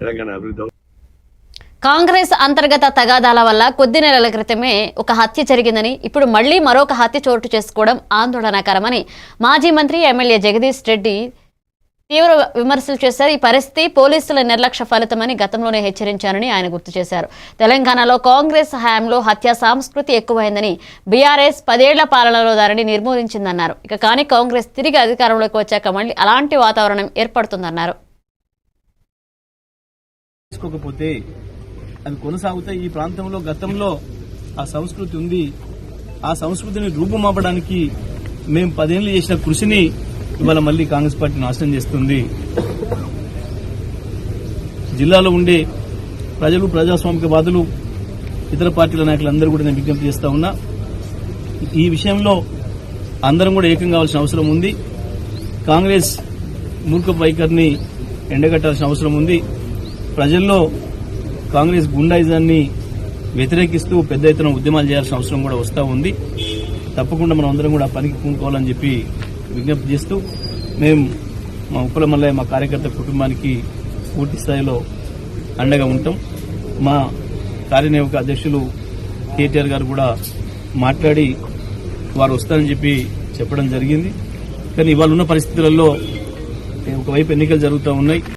తెలంగాణ అభివృద్ధి కాంగ్రెస్ అంతర్గత తగాదాల వల్ల కొద్ది నెలల క్రితమే ఒక హత్య జరిగిందని ఇప్పుడు మళ్ళీ మరొక హత్య చోటు చేసుకోవడం ఆందోళనకరమని మాజీ మంత్రి ఎమ్మెల్యే జగదీష్ రెడ్డి తీవ్ర విమర్శలు చేశారు. ఈ పరిస్థితి పోలీసుల నిర్లక్ష్య ఫలితమని గతంలోనే హెచ్చరించారని ఆయన గుర్తు చేశారు. తెలంగాణలో కాంగ్రెస్ హయాంలో హత్య సంస్కృతి ఎక్కువైందని బీఆర్ఎస్ పదేళ్ళ పాలనలో దానిని నిర్మూలించిందన్నారు. ఇక కానీ కాంగ్రెస్ తిరిగి అధికారంలోకి వచ్చాక మళ్ళీ అలాంటి వాతావరణం ఏర్పడుతుందన్నారు. తీసుకోకపోతే అది కొనసాగుతే ఈ ప్రాంతంలో గతంలో ఆ సంస్కృతి ఉంది. ఆ సంస్కృతిని రూపుమాపడానికి మేము పదేళ్ళు చేసిన కృషిని ఇవాళ మళ్ళీ కాంగ్రెస్ పార్టీ నాశనం చేస్తుంది. జిల్లాలో ఉండే ప్రజలు ప్రజాస్వామికవాదులు ఇతర పార్టీల నాయకులందరూ కూడా నేను విజ్ఞప్తి చేస్తా ఉన్నా. ఈ విషయంలో అందరం కూడా ఏకం కావాల్సిన అవసరం ఉంది. కాంగ్రెస్ మూర్ఖ వైఖరిని ఎండగట్టాల్సిన అవసరం ఉంది. ప్రజల్లో కాంగ్రెస్ గుండాయిజాన్ని వ్యతిరేకిస్తూ పెద్ద ఎత్తున ఉద్యమాలు చేయాల్సిన అవసరం కూడా వస్తూ ఉంది. తప్పకుండా మనం అందరం కూడా పనికి పూనుకోవాలని చెప్పి విజ్ఞప్తి చేస్తూ మేము మా ఉప్పల మల్లయ్య మా కార్యకర్త కుటుంబానికి పూర్తి స్థాయిలో అండగా ఉంటాం. మా కార్యనిర్వాహక అధ్యక్షులు కేటీఆర్ గారు కూడా మాట్లాడి వారు వస్తారని చెప్పి చెప్పడం జరిగింది. కానీ ఇవాళ ఉన్న పరిస్థితులలో ఒకవైపు ఎన్నికలు జరుగుతూ ఉన్నాయి.